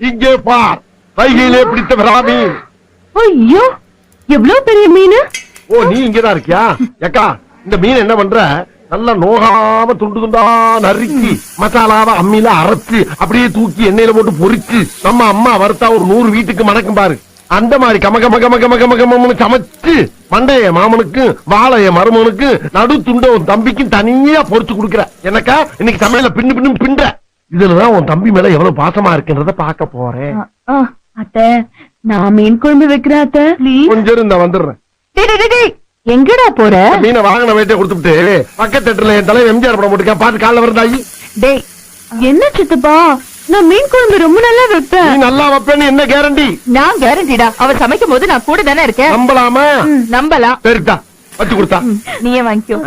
இங்கே பார் கையிலே பிடித்த விராமி ஐயோ எவ்வளவு பெரிய மீன்? ஓ நீ இங்கதான் இருக்கியா? ஏக்கா இந்த மீன் என்ன பண்ற? நல்லா நோகாம துண்டு துண்டா நறுக்கி மசாலாவை அம்மியில அரைச்சு அப்படியே தூக்கி எண்ணெயில போட்டு பொரிச்சு நம்ம அம்மா வறுத்தா ஒரு நூறு வீட்டுக்கு மணக்கும் பாரு. அந்த மாதிரி கம கம கம கம கம கமன்னு சமைச்சு மண்டைய மாமனுக்கு வாழைய மருமனுக்கு நடு துண்ட தம்பிக்கும் தனியா பொரிச்சு கொடுக்குற. எனக்கா இன்னைக்கு சமையல பின்னு பின்னு பின்ற. இதுலதான் உன் தம்பி மேல எவ்வளவு பாசமா இருக்குன்றத பார்க்க போறேன். அத்த நான் மீன் குழம்பு வைக்கிறேன் அத்த. கொஞ்சம் இரு, இந்த வந்துடுறேன் எங்கடா போற? மீனை வாங்கின வேட்டை கொடுத்துட்டு பக்கத்து தேட்டர்ல என் தலை எம்ஜிஆர் படம் போட்டுக்க பாத்து காலைல வருதாயி டேய் என்ன சித்தப்பா? நான் மீன் குழம்பு ரொம்ப நல்லா நீ வைப்பேன் நல்லா வைப்பேன்னு என்ன கேரண்டி நான் கேரண்டிடா அவர் சமைக்கும் போது நான் கூட தானே இருக்கேன். நம்பலாமா? நம்பலாம். சரிதா வச்சு கொடுத்தா. நீயே வாங்கிக்கோ.